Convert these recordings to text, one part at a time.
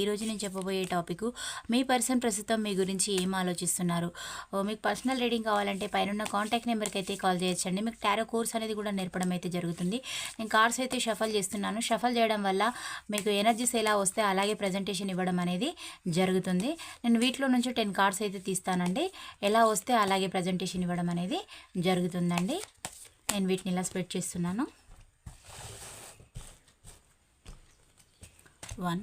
ఈ రోజు నేను చెప్పబోయే టాపిక్ మీ పర్సన్ ప్రస్తుతం మీ గురించి ఏం ఆలోచిస్తున్నారు? మీకు పర్సనల్ రీడింగ్ కావాలంటే పైన కాంటాక్ట్ నెంబర్కి అయితే కాల్ చేయొచ్చండి. మీకు టారో కోర్స్ అనేది కూడా నేర్పడం అయితే జరుగుతుంది. నేను కార్డ్స్ అయితే షఫల్ చేస్తున్నాను. షఫల్ చేయడం వల్ల మీకు ఎనర్జీస్ ఎలా వస్తే అలాగే ప్రజెంటేషన్ ఇవ్వడం అనేది జరుగుతుంది. నేను వీటిలో నుంచి టెన్ కార్డ్స్ అయితే తీస్తానండి. ఎలా వస్తే అలాగే ప్రజెంటేషన్ ఇవ్వడం అనేది జరుగుతుందండి. నేను వీటిని ఇలా స్ప్రెడ్ చేస్తున్నాను. One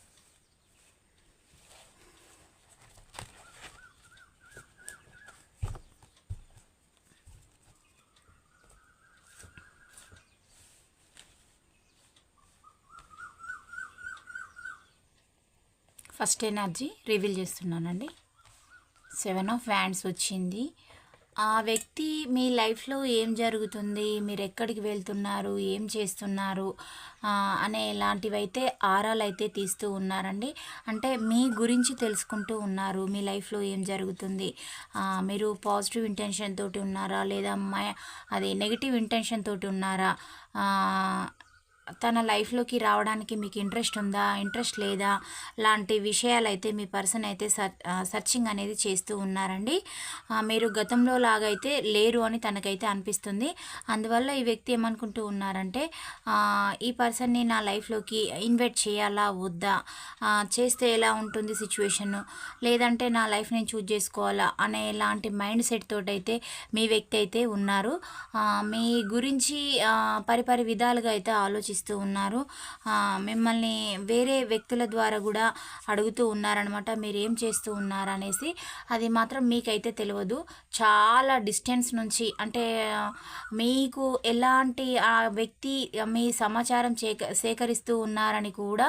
First energy reveal చేస్తున్నానండి. సెవెన్ ఆఫ్ వ్యాండ్స్ వచ్చింది. ఆ వ్యక్తి మీ లైఫ్లో ఏం జరుగుతుంది? మీరు ఎక్కడికి వెళ్తున్నారు? ఏం చేస్తున్నారు? అనే ఇలాంటివైతే ఆరాలు అయితే తీస్తూ ఉన్నారండి. అంటే మీ గురించి తెలుసుకుంటూ ఉన్నారు. మీ లైఫ్లో ఏం జరుగుతుంది? మీరు పాజిటివ్ ఇంటెన్షన్ తోటి ఉన్నారా? లేదా మై అది నెగిటివ్ ఇంటెన్షన్ తోటి ఉన్నారా? తన లైఫ్లోకి రావడానికి మీకు ఇంట్రెస్ట్ ఉందా? ఇంట్రెస్ట్ లేదా? లాంటి విషయాలు అయితే మీ పర్సన్ అయితే సర్ సర్చింగ్ అనేది చేస్తూ ఉన్నారండి. మీరు గతంలో లాగైతే లేరు అని తనకైతే అనిపిస్తుంది. అందువల్ల ఈ వ్యక్తి ఏమనుకుంటూ ఉన్నారంటే ఈ పర్సన్ని నా లైఫ్లోకి ఇన్వైట్ చేయాలా? వద్దా? చేస్తే ఎలా ఉంటుంది సిచ్యువేషన్? లేదంటే నా లైఫ్ నేను చూజ్ చేసుకోవాలా? అనే లాంటి మైండ్ సెట్ తోటైతే మీ వ్యక్తి అయితే ఉన్నారు. మీ గురించి పరిపరి విధాలుగా అయితే ఆలోచిస్తూ ఉన్నారు. మిమ్మల్ని వేరే వ్యక్తుల ద్వారా కూడా అడుగుతూ ఉన్నారనమాట మీరు ఏం చేస్తూ ఉన్నారు అనేసి అది మాత్రం మీకైతే తెలియదు. చాలా డిస్టెన్స్ నుంచి అంటే మీకు ఎలాంటి ఆ వ్యక్తి మీ సమాచారం చేక సేకరిస్తూ ఉన్నారని కూడా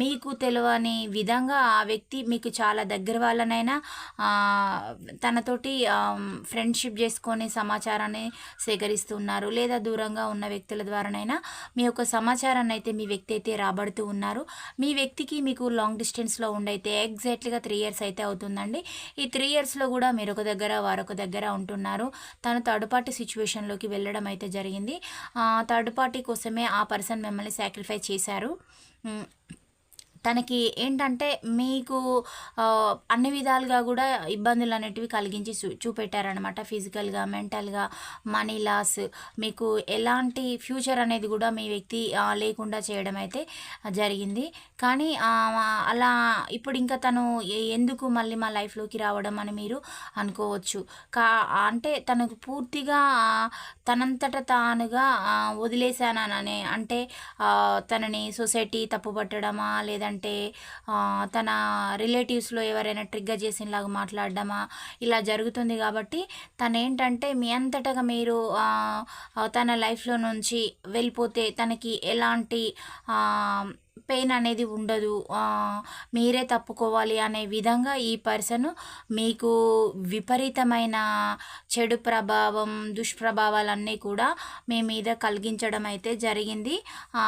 మీకు తెలియని విధంగా ఆ వ్యక్తి మీకు చాలా దగ్గర వాళ్ళనైనా తనతోటి ఫ్రెండ్షిప్ చేసుకొని సమాచారాన్ని సేకరిస్తున్నారు లేదా దూరంగా ఉన్న వ్యక్తుల ద్వారానైనా మీ యొక్క సమాచారాన్ని అయితే మీ వ్యక్తి అయితే రాబడుతూ ఉన్నారు. మీ వ్యక్తికి మీకు లాంగ్ డిస్టెన్స్లో ఉండైతే ఎగ్జాక్ట్లీగా త్రీ ఇయర్స్ అయితే అవుతుందండి. ఈ త్రీ ఇయర్స్లో కూడా మీరు ఒక దగ్గర వారొక దగ్గర ఉంటున్నారు. తను థర్డ్ పార్టీ సిచ్యువేషన్లోకి వెళ్ళడం అయితే జరిగింది. థర్డ్ పార్టీ కోసమే ఆ పర్సన్ మిమ్మల్ని సాక్రిఫై చేశారు. తనకి ఏంటంటే మీకు అన్ని విధాలుగా కూడా ఇబ్బందులు అనేటివి కలిగించి చూ చూపెట్టారనమాట ఫిజికల్గా మెంటల్గా మనీ లాస్ మీకు ఎలాంటి ఫ్యూచర్ అనేది కూడా మీ వ్యక్తి లేకుండా చేయడం అయితే జరిగింది. కానీ అలా ఇప్పుడు ఇంకా తను ఎందుకు మళ్ళీ మా లైఫ్లోకి రావడం అని మీరు అనుకోవచ్చు. కా అంటే తనకు పూర్తిగా తనంతట తానుగా వదిలేశాననే అంటే తనని సొసైటీ తప్పుపట్టడమా లేదంటే అంటే తన రిలేటివ్స్లో ఎవరైనా ట్రిగ్గర్ చేసినలాగా మాట్లాడడమా? ఇలా జరుగుతుంది కాబట్టి తను ఏంటంటే మీ అంతటగా మీరు తన లైఫ్లో నుంచి వెళ్ళిపోతే తనకి ఎలాంటి పెయిన్ అనేది ఉండదు. మీరే తప్పుకోవాలి అనే విధంగా ఈ పర్సన్ మీకు విపరీతమైన చెడు ప్రభావం దుష్ప్రభావాలన్నీ కూడా మీ మీద కలిగించడం అయితే జరిగింది. ఆ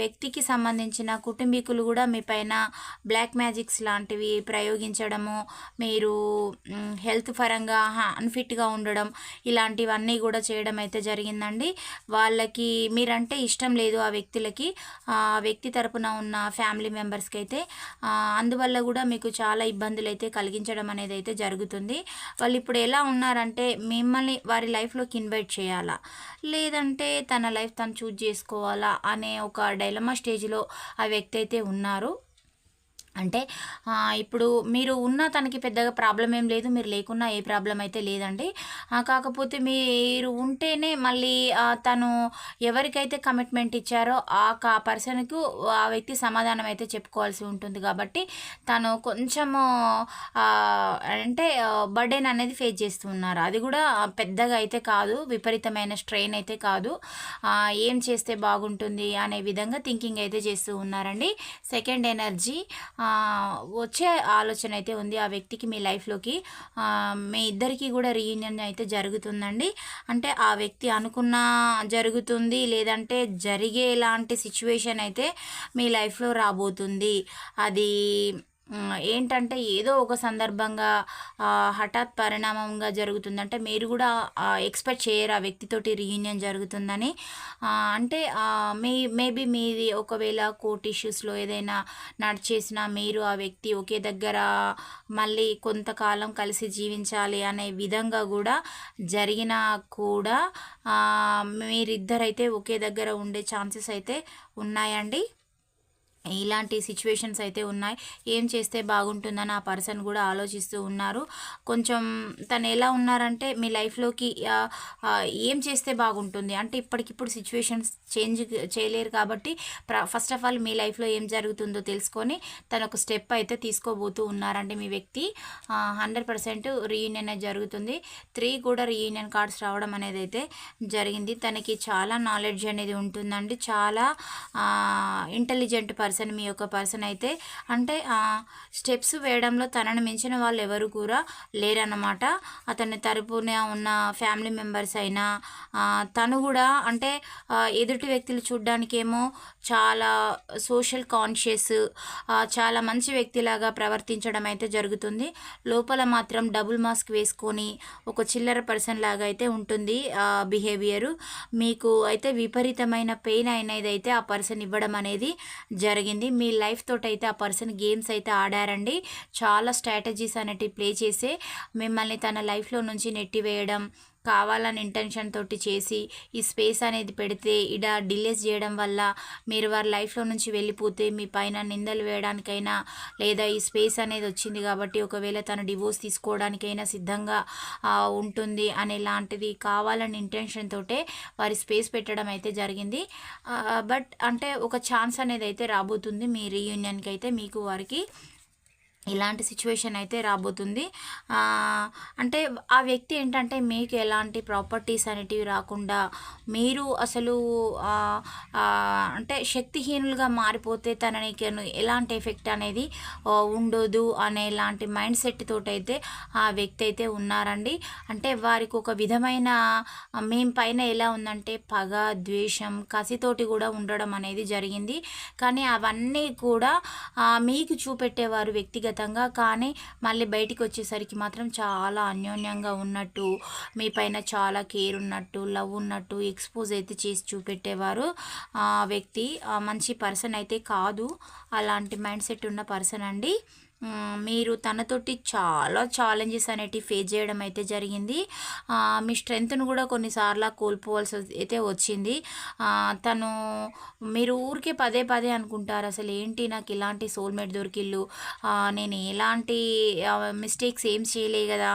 వ్యక్తికి సంబంధించిన కుటుంబీకులు కూడా మీ పైన బ్లాక్ మ్యాజిక్స్ లాంటివి ప్రయోగించడము మీరు హెల్త్ పరంగా అన్ఫిట్గా ఉండడం ఇలాంటివన్నీ కూడా చేయడం అయితే జరిగిందండి. వాళ్ళకి మీరంటే ఇష్టం లేదు ఆ వ్యక్తులకి. ఆ వ్యక్తి తరపున వైపున ఉన్న ఫ్యామిలీ మెంబర్స్కి అయితే అందువల్ల కూడా మీకు చాలా ఇబ్బందులు అయితే కలిగించడం అనేది అయితే జరుగుతుంది. వాళ్ళు ఇప్పుడు ఎలా ఉన్నారంటే మిమ్మల్ని వారి లైఫ్లోకి ఇన్వైట్ చేయాలా? లేదంటే తన లైఫ్ తను చూజ్ చేసుకోవాలా? అనే ఒక డైలమా స్టేజ్లో ఆ వ్యక్తి అయితే ఉన్నారు. అంటే ఇప్పుడు మీరు ఉన్న తనకి పెద్దగా ప్రాబ్లం ఏం లేదు మీరు లేకున్నా ఏ ప్రాబ్లం అయితే లేదండి. కాకపోతే మీరు ఉంటేనే మళ్ళీ తను ఎవరికైతే కమిట్మెంట్ ఇచ్చారో ఆ కా పర్సన్కు ఆ వ్యక్తి సమాధానం అయితే చెప్పుకోవాల్సి ఉంటుంది. కాబట్టి తను కొంచెము అంటే బర్డెన్ అనేది ఫేస్ చేస్తూ ఉన్నారు. అది కూడా పెద్దగా అయితే కాదు విపరీతమైన స్ట్రెయిన్ అయితే కాదు. ఏం చేస్తే బాగుంటుంది అనే విధంగా థింకింగ్ అయితే చేస్తూ ఉన్నారండి. సెకండ్ ఎనర్జీ వచ్చే ఆలోచన అయితే ఉంది ఆ వ్యక్తికి మీ లైఫ్లోకి. మీ ఇద్దరికి కూడా రీయూనియన్ అయితే జరుగుతుందండి. అంటే ఆ వ్యక్తి అనుకున్న జరుగుతుంది లేదంటే జరిగేలాంటి సిచ్యువేషన్ అయితే మీ లైఫ్లో రాబోతుంది. అది ఏంటంటే ఏదో ఒక సందర్భంగా హఠాత్ పరిణామంగా జరుగుతుందంటే మీరు కూడా ఎక్స్పెక్ట్ చేయరు ఆ వ్యక్తితోటి రీయూనియన్ జరుగుతుందని. అంటే మే మీ మేబీ మీది ఒకవేళ కోర్ట్ ఇష్యూస్లో ఏదైనా నడిచేసిన మీరు ఆ వ్యక్తి ఒకే దగ్గర మళ్ళీ కొంతకాలం కలిసి జీవించాలి అనే విధంగా కూడా జరిగినా కూడా మీరిద్దరైతే ఒకే దగ్గర ఉండే ఛాన్సెస్ అయితే ఉన్నాయండి. ఇలాంటి సిచ్యువేషన్స్ అయితే ఉన్నాయి. ఏం చేస్తే బాగుంటుందని ఆ పర్సన్ కూడా ఆలోచిస్తూ ఉన్నారు. కొంచెం తను ఎలా ఉన్నారంటే మీ లైఫ్లోకి ఏం చేస్తే బాగుంటుంది? అంటే ఇప్పటికిప్పుడు సిచ్యువేషన్స్ చేంజ్ చేయలేరు కాబట్టి ఫస్ట్ ఆఫ్ ఆల్ మీ లైఫ్లో ఏం జరుగుతుందో తెలుసుకొని తను ఒక స్టెప్ అయితే తీసుకోబోతూ ఉన్నారండి మీ వ్యక్తి. హండ్రెడ్ పర్సెంట్ రీయూనియన్ అనేది జరుగుతుంది. త్రీ కూడా రీయూనియన్ కార్డ్స్ రావడం అనేది అయితే జరిగింది. తనకి చాలా నాలెడ్జ్ అనేది ఉంటుందండి. చాలా ఇంటెలిజెంట్ పర్సన్ మీ యొక్క పర్సన్ అయితే. అంటే స్టెప్స్ వేయడంలో తనను మించిన వాళ్ళు ఎవరు కూడా లేరన్నమాట. అతని తరపున ఉన్న ఫ్యామిలీ మెంబర్స్ అయినా తను కూడా అంటే ఎదుటి ఎదుటి వ్యక్తులు చూడ్డానికేమో చాలా సోషల్ కాన్షియస్ చాలా మంచి వ్యక్తిలాగా ప్రవర్తించడం అయితే జరుగుతుంది. లోపల మాత్రం డబుల్ మాస్క్ వేసుకొని ఒక చిల్లర పర్సన్ లాగా అయితే ఉంటుంది బిహేవియరు. మీకు అయితే విపరీతమైన పెయిన్ అయినది అయితే ఆ పర్సన్ ఇవ్వడం అనేది జరిగింది. మీ లైఫ్ తోటి అయితే ఆ పర్సన్ గేమ్స్ అయితే ఆడారండి. చాలా స్ట్రాటజీస్ అనేటివి ప్లే చేసే మిమ్మల్ని తన లైఫ్లో నుంచి నెట్టివేయడం కావాలని ఇంటెన్షన్ తోటి చేసి ఈ స్పేస్ అనేది పెడితే ఇడ డిలేస్ చేయడం వల్ల మీరు వారి లైఫ్లో నుంచి వెళ్ళిపోతే మీ పైన నిందలు వేయడానికైనా లేదా ఈ స్పేస్ అనేది వచ్చింది కాబట్టి ఒకవేళ తను డివోర్స్ తీసుకోవడానికైనా సిద్ధంగా ఉంటుంది అనే లాంటిది కావాలని ఇంటెన్షన్ తోటే వారి స్పేస్ పెట్టడం అయితే జరిగింది. బట్ అంటే ఒక ఛాన్స్ అనేది అయితే రాబోతుంది మీ రీయూనియన్కి అయితే మీకు వారికి ఇలాంటి సిచ్యువేషన్ అయితే రాబోతుంది. అంటే ఆ వ్యక్తి ఏంటంటే మీకు ఎలాంటి ప్రాపర్టీస్ అనేటివి రాకుండా మీరు అసలు అంటే శక్తిహీనులుగా మారిపోతే తనని ఎలాంటి ఎఫెక్ట్ అనేది ఉండదు అనే లాంటి మైండ్ సెట్ తోటైతే ఆ వ్యక్తి అయితే ఉన్నారండి. అంటే వారికి ఒక విధమైన మేము మేం పైన ఎలా ఉందంటే పగ ద్వేషం కసితోటి కూడా ఉండడం అనేది జరిగింది. కానీ అవన్నీ కూడా మీకు చూపెట్టేవారు వ్యక్తిగత వ్యక్తిగతంగా కానీ మళ్ళీ బయటికి వచ్చేసరికి మాత్రం చాలా అన్యోన్యంగా ఉన్నట్టు మీ పైన చాలా కేర్ ఉన్నట్టు లవ్ ఉన్నట్టు ఎక్స్పోజ్ అయితే చేసి చూపెట్టేవారు. ఆ వ్యక్తి మంచి పర్సన్ అయితే కాదు. అలాంటి మైండ్ సెట్ ఉన్న పర్సన్ అండి. మీరు తనతోటి చాలా ఛాలెంజెస్ అనేటివి ఫేస్ చేయడం అయితే జరిగింది. మీ స్ట్రెంగ్త్ను కూడా కొన్నిసార్లు కోల్పోవాల్సి అయితే వచ్చింది. తను మీరు ఊరికే పదే పదే అనుకుంటారు అసలు ఏంటి నాకు ఇలాంటి సోల్మేట్ దొరికిళ్ళు నేను ఎలాంటి మిస్టేక్స్ ఏం చేయలే కదా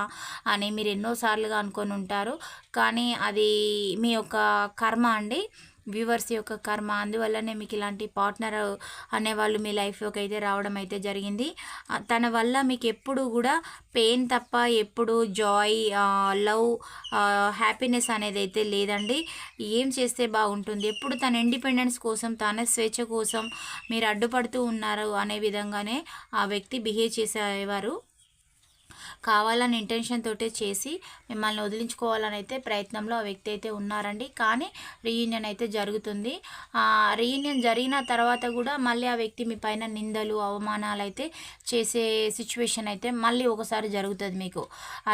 అని మీరు ఎన్నోసార్లుగా అనుకొని ఉంటారు. కానీ అది మీ యొక్క కర్మ అండి. వ్యూవర్స్ యొక్క కర్మ. అందువల్లనే మీకు ఇలాంటి పార్ట్నర్ అనేవాళ్ళు మీ లైఫ్లోకి అయితే రావడం అయితే జరిగింది. తన వల్ల మీకు ఎప్పుడు కూడా పెయిన్ తప్ప ఎప్పుడు జాయ్ లవ్ హ్యాపీనెస్ అనేది అయితే లేదండి. ఏం చేస్తే బాగుంటుంది? ఎప్పుడు తన ఇండిపెండెన్స్ కోసం తన స్వేచ్ఛ కోసం మీరు అడ్డుపడుతూ ఉన్నారు అనే విధంగానే ఆ వ్యక్తి బిహేవ్ చేసేవారు. కావాలని ఇంటెన్షన్ తోటే చేసి మిమ్మల్ని వదిలించుకోవాలని అయితే ప్రయత్నంలో ఆ వ్యక్తి అయితే ఉన్నారండి. కానీ రీయూనియన్ అయితే జరుగుతుంది. రీయూనియన్ జరిగిన తర్వాత కూడా మళ్ళీ ఆ వ్యక్తి మీ పైన నిందలు అవమానాలు అయితే చేసే సిచ్యువేషన్ అయితే మళ్ళీ ఒకసారి జరుగుతుంది మీకు.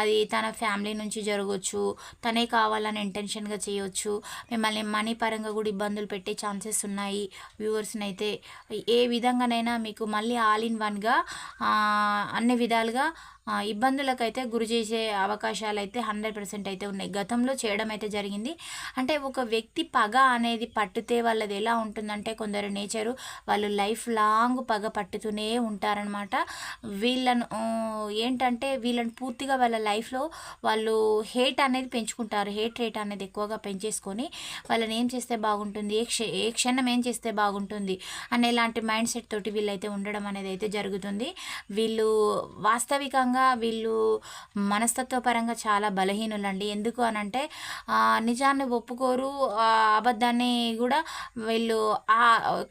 అది తన ఫ్యామిలీ నుంచి జరగవచ్చు తనే కావాలని ఇంటెన్షన్గా చేయవచ్చు మిమ్మల్ని మనీ పరంగా కూడా ఇబ్బందులు పెట్టే ఛాన్సెస్ ఉన్నాయి. వ్యూవర్స్ని అయితే ఏ విధంగానైనా మీకు మళ్ళీ ఆల్ ఇన్ వన్గా అన్ని విధాలుగా ఇబ్బందులకైతే గురి చేసే అవకాశాలు అయితే హండ్రెడ్ పర్సెంట్ అయితే ఉన్నాయి. గతంలో చేయడం అయితే జరిగింది. అంటే ఒక వ్యక్తి పగ అనేది పట్టితే వాళ్ళది ఎలా ఉంటుందంటే కొందరు నేచరు వాళ్ళు లైఫ్ లాంగ్ పగ పట్టుతూనే ఉంటారనమాట వీళ్ళను ఏంటంటే వీళ్ళని పూర్తిగా వాళ్ళ లైఫ్లో వాళ్ళు హేట్ అనేది పెంచుకుంటారు. హేట్ రేట్ అనేది ఎక్కువగా పెంచేసుకొని వాళ్ళని ఏం చేస్తే బాగుంటుంది? ఏ క్ష ఏ క్షణం ఏం చేస్తే బాగుంటుంది? అనే ఇలాంటి మైండ్ సెట్ తోటి వీళ్ళైతే ఉండడం అనేది అయితే జరుగుతుంది. వీళ్ళు వాస్తవికంగా వీళ్ళు మనస్తత్వపరంగా చాలా బలహీనులండి. ఎందుకు అనంటే నిజాన్ని ఒప్పుకోరు అబద్ధాన్ని కూడా వీళ్ళు ఆ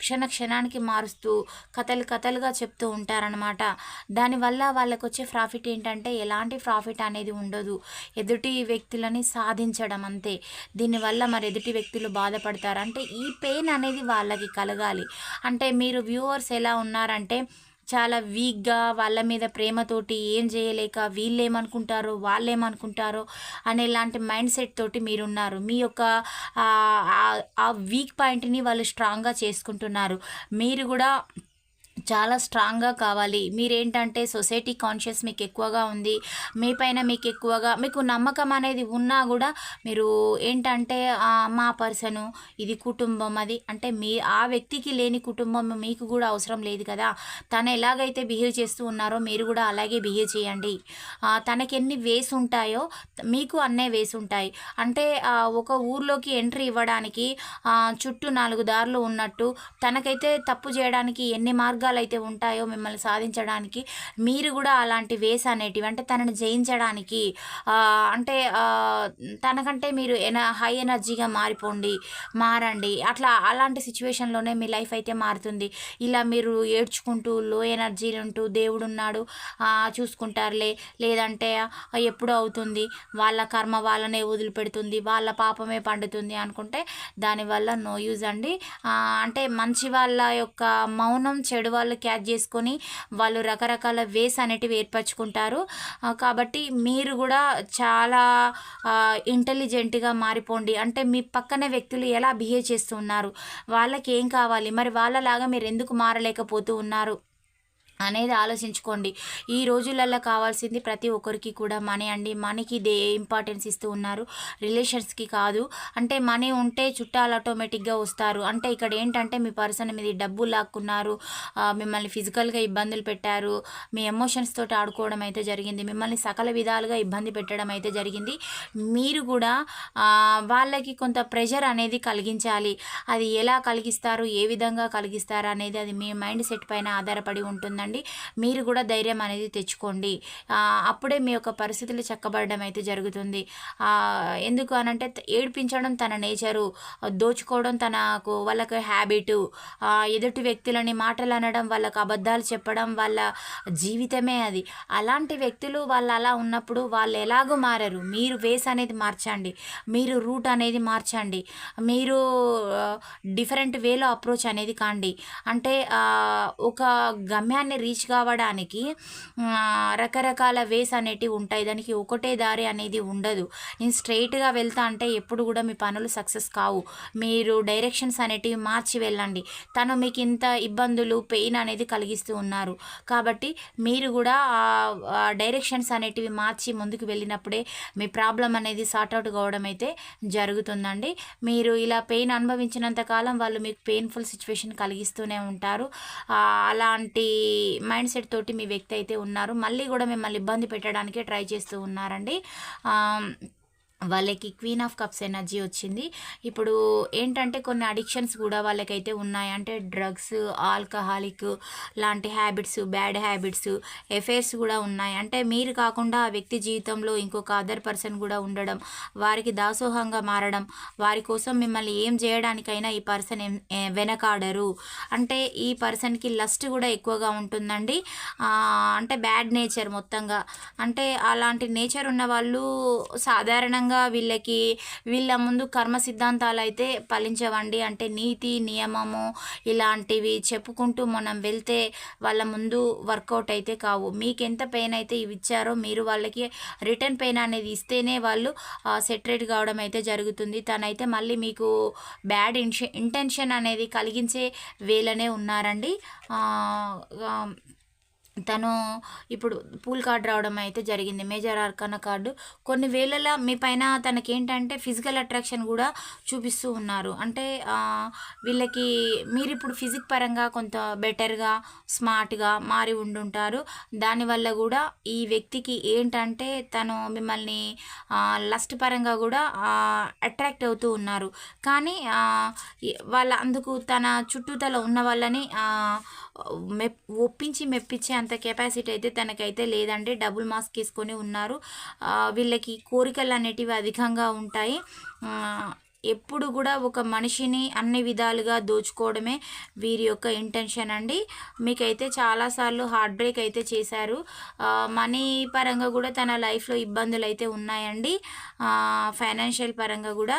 క్షణ క్షణానికి మారుస్తూ కథలు కథలుగా చెప్తూ ఉంటారనమాట దానివల్ల వాళ్ళకు వచ్చే ప్రాఫిట్ ఏంటంటే ఎలాంటి ప్రాఫిట్ అనేది ఉండదు. ఎదుటి వ్యక్తులని సాధించడం అంతే. దీనివల్ల మరి ఎదుటి వ్యక్తులు బాధపడతారు. అంటే ఈ పెయిన్ అనేది వాళ్ళకి కలగాలి. అంటే మీరు వ్యూవర్స్ ఎలా ఉన్నారంటే చాలా వీక్గా వాళ్ళ మీద ప్రేమతోటి ఏం చేయలేక వీళ్ళు ఏమనుకుంటారో వాళ్ళు ఏమనుకుంటారో అనే లాంటి మైండ్ సెట్ తోటి మీరున్నారు. మీ యొక్క ఆ వీక్ పాయింట్ని వాళ్ళు స్ట్రాంగ్గా చేసుకుంటున్నారు. మీరు కూడా చాలా స్ట్రాంగ్గా కావాలి. మీరేంటంటే సొసైటీ కాన్షియస్ మీకు ఎక్కువగా ఉంది. మీ పైన మీకు ఎక్కువగా మీకు నమ్మకం అనేది ఉన్నా కూడా మీరు ఏంటంటే మా పర్సను ఇది కుటుంబం అది. అంటే మీ ఆ వ్యక్తికి లేని కుటుంబం మీకు కూడా అవసరం లేదు కదా. తను ఎలాగైతే బిహేవ్ చేస్తూ ఉన్నారో మీరు కూడా అలాగే బిహేవ్ చేయండి. తనకి ఎన్ని వేస్ ఉంటాయో మీకు అన్నే వేస్ ఉంటాయి. అంటే ఒక ఊర్లోకి ఎంట్రీ ఇవ్వడానికి చుట్టూ నాలుగు దారులు ఉన్నట్టు తనకైతే తప్పు చేయడానికి ఎన్ని మార్గాలు అయితే ఉంటాయో మిమ్మల్ని సాధించడానికి మీరు కూడా అలాంటి వేస్ అనేటివి అంటే తనని జయించడానికి అంటే తనకంటే మీరు ఎన హై ఎనర్జీగా మారిపోండి మారండి. అట్లా అలాంటి సిచ్యువేషన్లోనే మీ లైఫ్ అయితే మారుతుంది. ఇలా మీరు ఏడ్చుకుంటూ లో ఎనర్జీ ఉంటూ దేవుడు ఉన్నాడు చూసుకుంటారులే. లేదంటే ఎప్పుడు అవుతుంది వాళ్ళ కర్మ వాళ్ళనే వదిలిపెడుతుంది వాళ్ళ పాపమే పండుతుంది అనుకుంటే దానివల్ల నో యూజ్ అండి. అంటే మంచి వాళ్ళ యొక్క మౌనం చెడు వాళ్ళు క్యాచ్ చేసుకొని వాళ్ళు రకరకాల వేస్ అనేటివి ఏర్పరచుకుంటారు. కాబట్టి మీరు కూడా చాలా ఇంటెలిజెంట్గా మారిపోండి. అంటే మీ పక్కన వ్యక్తులు ఎలా బిహేవ్ చేస్తున్నారు? వాళ్ళకి ఏం కావాలి? మరి వాళ్ళలాగా మీరు ఎందుకు మారలేకపోతూ ఉన్నారు? అనేది ఆలోచించుకోండి. ఈ రోజులలో కావాల్సింది ప్రతి ఒక్కరికి కూడా మనీ అండి. మనీకి దే ఇంపార్టెన్స్ ఇస్తూ ఉన్నారు. రిలేషన్స్కి కాదు. అంటే మనీ ఉంటే చుట్టాలు ఆటోమేటిక్గా వస్తారు. అంటే ఇక్కడ ఏంటంటే మీ పర్సన్ మీద డబ్బు లాక్కున్నారు. మిమ్మల్ని ఫిజికల్గా ఇబ్బందులు పెట్టారు. మీ ఎమోషన్స్ తోటి ఆడుకోవడం అయితే జరిగింది. మిమ్మల్ని సకల విధాలుగా ఇబ్బంది పెట్టడం అయితే జరిగింది. మీరు కూడా వాళ్ళకి కొంత ప్రెషర్ అనేది కలిగించాలి. అది ఎలా కలిగిస్తారు? ఏ విధంగా కలిగిస్తారు? అనేది అది మీ మైండ్ సెట్ పైన ఆధారపడి ఉంటుందండి. మీరు కూడా ధైర్యం అనేది తెచ్చుకోండి. అప్పుడే మీ యొక్క పరిస్థితులు చక్కబడడం అయితే జరుగుతుంది. ఎందుకు అనంటే ఏడిపించడం తన నేచరు దోచుకోవడం తనకు వాళ్ళకి హ్యాబిట్ ఎదుటి వ్యక్తులని మాటలు అనడం వాళ్ళకు అబద్ధాలు చెప్పడం వాళ్ళ జీవితమే అది. అలాంటి వ్యక్తులు వాళ్ళు అలా ఉన్నప్పుడు వాళ్ళు ఎలాగో మారరు. మీరు వేస్ అనేది మార్చండి. మీరు రూట్ అనేది మార్చండి. మీరు డిఫరెంట్ వేలో అప్రోచ్ అనేది కాండి. అంటే ఒక గమ్యాన్ని రీచ్ కావడానికి రకరకాల వేస్ అనేటివి ఉంటాయి. దానికి ఒకటే దారి అనేది ఉండదు. నేను స్ట్రైట్గా వెళ్తా అంటే ఎప్పుడు కూడా మీ పనులు సక్సెస్ కావు. మీరు డైరెక్షన్స్ అనేటివి మార్చి వెళ్ళండి. తను మీకు ఇంత ఇబ్బందులు పెయిన్ అనేది కలిగిస్తూ ఉన్నారు. కాబట్టి మీరు కూడా ఆ డైరెక్షన్స్ అనేటివి మార్చి ముందుకు వెళ్ళినప్పుడే మీ ప్రాబ్లం అనేది సార్ట్అవుట్ కావడం అయితే జరుగుతుందండి. మీరు ఇలా పెయిన్ అనుభవించినంత కాలం వాళ్ళు మీకు పెయిన్ఫుల్ సిచ్యువేషన్ కలిగిస్తూనే ఉంటారు. అలాంటి మైండ్ సెట్ తోటి మీ వ్యక్తి అయితే ఉన్నారు. మళ్ళీ కూడా మిమ్మల్ని ఇబ్బంది పెట్టడానికే ట్రై చేస్తూ ఉన్నారండి. వాళ్ళకి క్వీన్ ఆఫ్ కప్స్ ఎనర్జీ వచ్చింది. ఇప్పుడు ఏంటంటే కొన్ని అడిక్షన్స్ కూడా వాళ్ళకైతే ఉన్నాయి. అంటే డ్రగ్స్ ఆల్కహాలిక్ లాంటి హ్యాబిట్స్ బ్యాడ్ హ్యాబిట్స్ ఎఫైర్స్ కూడా ఉన్నాయి. అంటే మీరు కాకుండా ఆ వ్యక్తి జీవితంలో ఇంకొక అదర్ పర్సన్ కూడా ఉండడం వారికి దాసోహంగా మారడం వారి కోసం మిమ్మల్ని ఏం చేయడానికైనా ఈ పర్సన్ వెనకాడరు. అంటే ఈ పర్సన్కి లస్ట్ కూడా ఎక్కువగా ఉంటుందండి. అంటే బ్యాడ్ నేచర్ మొత్తంగా. అంటే అలాంటి నేచర్ ఉన్న వాళ్ళు సాధారణంగా వీళ్ళకి వీళ్ళ ముందు కర్మ సిద్ధాంతాలు అయితే ఫలించవండి. అంటే నీతి నియమము ఇలాంటివి చెప్పుకుంటూ మనం వెళ్తే వాళ్ళ ముందు వర్కౌట్ అయితే కావు. మీకు ఎంత పెయిన్ అయితే ఇవి ఇచ్చారో మీరు వాళ్ళకి రిటర్న్ పెయిన్ అనేది ఇస్తేనే వాళ్ళు సెటరేట్ కావడం అయితే జరుగుతుంది. తనైతే మళ్ళీ మీకు బ్యాడ్ ఇన్ష ఇంటెన్షన్ అనేది కలిగించే వేలనే ఉన్నారండి. తను ఇప్పుడు పూల్ కార్డ్ రావడం అయితే జరిగింది. Major arcana card. కొన్ని వేళల మీ పైన తనకి ఏంటంటే ఫిజికల్ అట్రాక్షన్ కూడా చూపిస్తూ ఉన్నారు. అంటే వీళ్ళకి మీరు ఇప్పుడు ఫిజిక్ పరంగా కొంత బెటర్గా స్మార్ట్గా మారి ఉండుంటారు. దానివల్ల కూడా ఈ వ్యక్తికి ఏంటంటే తను మిమ్మల్ని లస్ట్ పరంగా కూడా అట్రాక్ట్ అవుతూ ఉన్నారు. కానీ వాళ్ళ అందుకు తన చుట్టూతల ఉన్న వాళ్ళని మెప్ ఒప్పించి మెప్పించే అంత కెపాసిటీ అయితే తనకైతే లేదండి. డబుల్ మాస్క్ వేసుకొని ఉన్నారు. వీళ్ళకి కోరికలు అనేటివి అధికంగా ఉంటాయి. ఎప్పుడు కూడా ఒక మనిషిని అన్ని విధాలుగా దోచుకోవడమే వీరి యొక్క ఇంటెన్షన్ అండి. మీకైతే చాలాసార్లు హార్ట్ బ్రేక్ అయితే చేశారు. మనీ పరంగా కూడా తన లైఫ్లో ఇబ్బందులు అయితే ఉన్నాయండి. ఫైనాన్షియల్ పరంగా కూడా.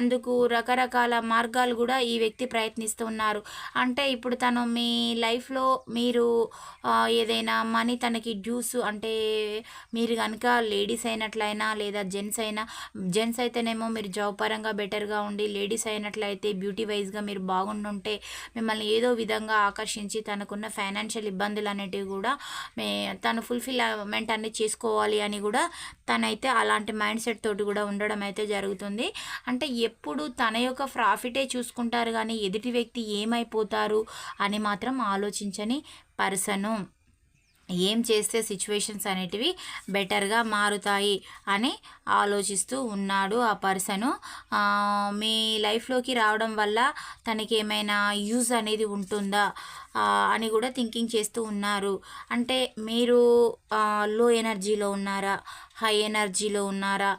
అందుకు రకరకాల మార్గాలు కూడా ఈ వ్యక్తి ప్రయత్నిస్తున్నారు. అంటే ఇప్పుడు తను మీ లైఫ్లో మీరు ఏదైనా మనీ తనకి డ్యూస్ అంటే మీరు కనుక లేడీస్ అయినట్లయినా లేదా జెంట్స్ అయినా జెంట్స్ అయితేనేమో మీరు జాబ్ పరంగా బెటర్గా ఉండి లేడీస్ అయినట్లయితే బ్యూటీ వైజ్గా మీరు బాగుండుంటే మిమ్మల్ని ఏదో విధంగా ఆకర్షించి తనకున్న ఫైనాన్షియల్ ఇబ్బందులు అనేటివి కూడా మే తను ఫుల్ఫిల్మెంట్ అన్ని చేసుకోవాలి అని కూడా తనైతే అలాంటి మైండ్ సెట్ తోటి కూడా ఉండడం అయితే జరుగుతుంది. అంటే ఎప్పుడు తన యొక్క ప్రాఫిటే చూసుకుంటారు కానీ ఎదుటి వ్యక్తి ఏమైపోతారు అని మాత్రం ఆలోచించని పర్సను. ఏం చేస్తే సిచ్యువేషన్స్ అనేటివి బెటర్గా మారుతాయి అని ఆలోచిస్తూ ఉన్నాడు ఆ పర్సను. మీ లైఫ్లోకి రావడం వల్ల తనకి ఏమైనా యూజ్ అనేది ఉంటుందా? అని కూడా థింకింగ్ చేస్తూ ఉన్నారు. అంటే మీరు లో ఎనర్జీలో ఉన్నారా హై ఎనర్జీలో ఉన్నారా?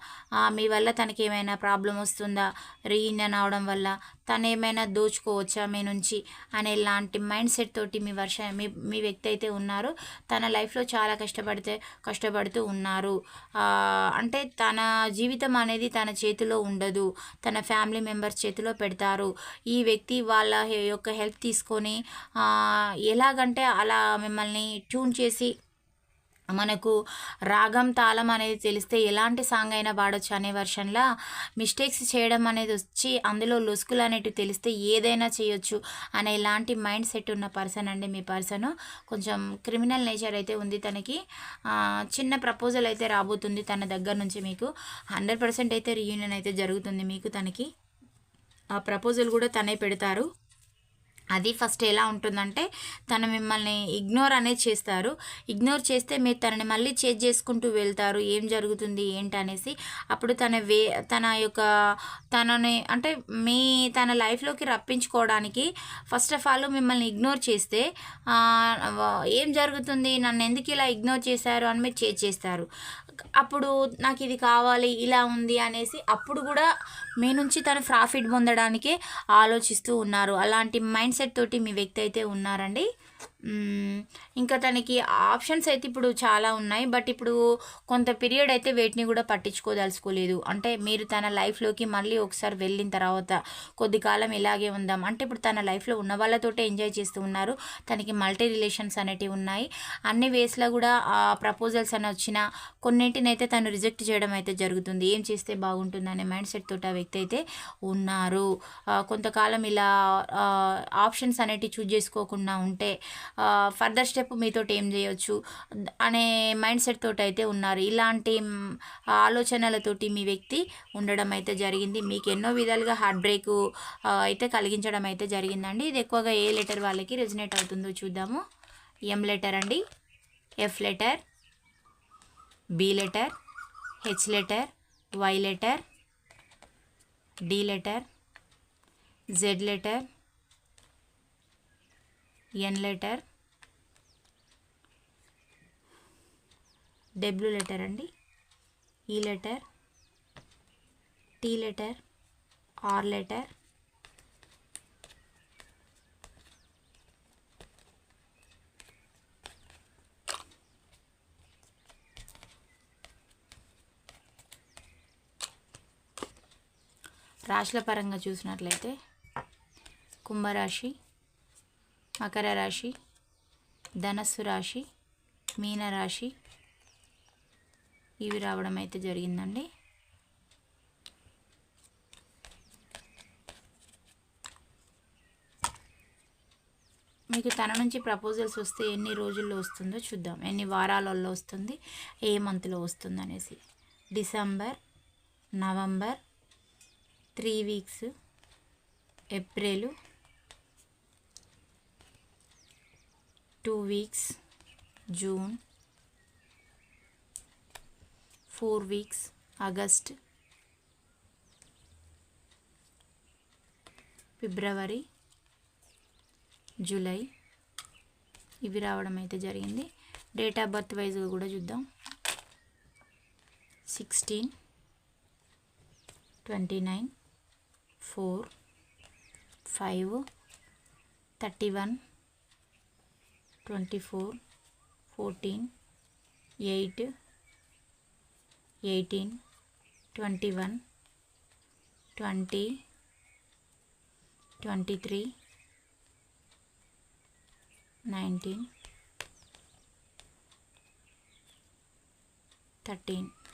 మీ వల్ల తనకి ఏమైనా ప్రాబ్లం వస్తుందా? రీయూనియన్ అవడం వల్ల తను ఏమైనా దోచుకోవచ్చా మీ నుంచి? అనే లాంటి మైండ్ సెట్ తోటి మీ వర్ష మీ మీ వ్యక్తి అయితే ఉన్నారు. తన లైఫ్లో చాలా కష్టపడితే కష్టపడుతూ ఉన్నారు. అంటే తన జీవితం అనేది తన చేతిలో ఉండదు. తన ఫ్యామిలీ మెంబర్స్ చేతిలో పెడతారు. ఈ వ్యక్తి వాళ్ళ యొక్క హెల్ప్ తీసుకొని ఎలాగంటే అలా మిమ్మల్ని ట్యూన్ చేసి మనకు రాగం తాళం అనేది తెలిస్తే ఎలాంటి సాంగ్ అయినా పాడొచ్చు అనే వర్షన్లా మిస్టేక్స్ చేయడం అనేది వచ్చి అందులో లొసుకులు అనేటివి తెలిస్తే ఏదైనా చేయొచ్చు అనే ఇలాంటి మైండ్ సెట్ ఉన్న పర్సన్ అండి మీ పర్సన్. కొంచెం క్రిమినల్ నేచర్ అయితే ఉంది తనకి. చిన్న ప్రపోజల్ అయితే రాబోతుంది తన దగ్గర నుంచి మీకు. హండ్రెడ్ పర్సెంట్ అయితే రీయూనియన్ అయితే జరుగుతుంది మీకు తనకి. ఆ ప్రపోజల్ కూడా తనే పెడతారు. అది ఫస్ట్ ఎలా ఉంటుందంటే తను మిమ్మల్ని ఇగ్నోర్ అనేది చేస్తారు. ఇగ్నోర్ చేస్తే మీరు తనని మళ్ళీ చేజ్ చేసుకుంటూ వెళ్తారు. ఏం జరుగుతుంది ఏంటి అనేసి. అప్పుడు తన వే తన యొక్క తనని అంటే మీ తన లైఫ్లోకి రప్పించుకోవడానికి ఫస్ట్ ఆఫ్ ఆల్ మిమ్మల్ని ఇగ్నోర్ చేస్తే ఏం జరుగుతుంది? నన్ను ఎందుకు ఇలా ఇగ్నోర్ చేశారు అని మీరు చేజ్ చేస్తారు. అప్పుడు నాకు ఇది కావాలి ఇలా ఉంది అనేసి అప్పుడు కూడా మీ నుంచి తను ప్రాఫిట్ పొందడానికే ఆలోచిస్తూ ఉన్నారు. అలాంటి మైండ్ సెట్ తోటి మీ వ్యక్తి అయితే ఉన్నారండి? ఇంకా తనకి ఆప్షన్స్ అయితే ఇప్పుడు చాలా ఉన్నాయి. బట్ ఇప్పుడు కొంత పీరియడ్ అయితే వేటిని కూడా పట్టించుకోదలుచుకోలేదు. అంటే మీరు తన లైఫ్లోకి మళ్ళీ ఒకసారి వెళ్ళిన తర్వాత కొద్ది కాలం ఇలాగే ఉందాం. అంటే ఇప్పుడు తన లైఫ్లో ఉన్న వాళ్ళతోటే ఎంజాయ్ చేస్తూ ఉన్నారు. తనకి మల్టీ రిలేషన్స్ అనేటివి ఉన్నాయి. అన్ని వేస్లో కూడా ఆ ప్రపోజల్స్ అని వచ్చిన కొన్నింటిని అయితే తను రిజెక్ట్ చేయడం అయితే జరుగుతుంది. ఏం చేస్తే బాగుంటుంది అనే మైండ్ సెట్ తోటి ఆ వ్యక్తి అయితే ఉన్నారు. కొంతకాలం ఇలా ఆప్షన్స్ అనేటివి చూజ్ చేసుకోకుండా ఉంటే ఫర్దర్ స్టెప్ మీతో ఏం చేయొచ్చు? అనే మైండ్ సెట్ తోటి అయితే ఉన్నారు. ఇలాంటి ఆలోచనలతోటి మీ వ్యక్తి ఉండడం అయితే జరిగింది. మీకు ఎన్నో విధాలుగా హార్ట్ బ్రేక్ అయితే కలిగించడం అయితే జరిగిందండి. ఇది ఎక్కువగా ఏ లెటర్ వాళ్ళకి రెజినేట్ అవుతుందో చూద్దాము. ఎం లెటర్ అండి. F letter B letter H letter Y letter D letter Z letter N letter W letter అండి. ఈ letter T letter R letter రాశుల పరంగా చూసినట్లయితే కుంభరాశి మకర రాశి ధనస్సు రాశి మీనరాశి. ఇవి రావడం అయితే జరిగిందండి. మీకు తన నుంచి ప్రపోజల్స్ వస్తే ఎన్ని రోజుల్లో వస్తుందో చూద్దాం. ఎన్ని వారాలలో వస్తుంది ఏ మంత్లో వస్తుంది అనేసి. December November three weeks April two weeks June. Four weeks August. February. July. ఇవి రావడం అయితే జరిగింది. డేట్ ఆఫ్ బర్త్ వైజ్గా కూడా చూద్దాం. Sixteen twenty nine four five thirty one 24, 14, 8, 18, 21, 20, 23, 19, 13.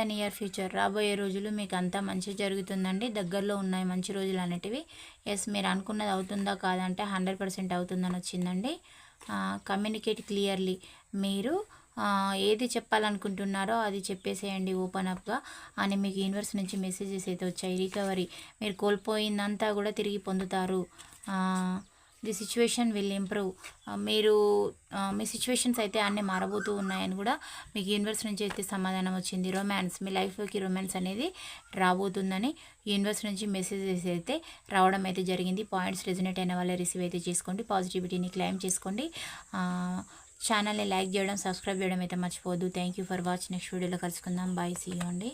The near future రాబోయే రోజులు మీకు అంతా మంచి జరుగుతుందండి. దగ్గరలో ఉన్నాయి మంచి రోజులు అనేటివి. ఎస్ మీరు అనుకున్నది అవుతుందా కాదంటే హండ్రెడ్ పర్సెంట్ అవుతుందని వచ్చిందండి. కమ్యూనికేట్ క్లియర్లీ మీరు ఏది చెప్పాలనుకుంటున్నారో అది చెప్పేసేయండి ఓపెన్ అప్గా అని మీకు యూనివర్స్ నుంచి మెసేజెస్ అయితే వచ్చాయి. రికవరీ మీరు కోల్పోయిందంతా కూడా తిరిగి పొందుతారు. The situation will improve. మీరు మీ సిచ్యువేషన్స్ అయితే అన్నీ మారబోతూ ఉన్నాయని కూడా మీకు యూనివర్స్ నుంచి అయితే సమాధానం వచ్చింది. రొమాన్స్ మీ లైఫ్లోకి రొమాన్స్ అనేది రాబోతుందని యూనివర్స్ నుంచి మెసేజెస్ అయితే రావడం అయితే జరిగింది. పాయింట్స్ రెజినేట్ అయిన వాళ్ళే రిసీవ్ అయితే చేసుకోండి. పాజిటివిటీని క్లెయిమ్ చేసుకోండి. ఛానల్ని లైక్ చేయడం సబ్స్క్రైబ్ చేయడం అయితే మర్చిపోవద్దు. Thank you for watch next వీడియోలో కలుసుకుందాం. బాయ్ సీ అండి.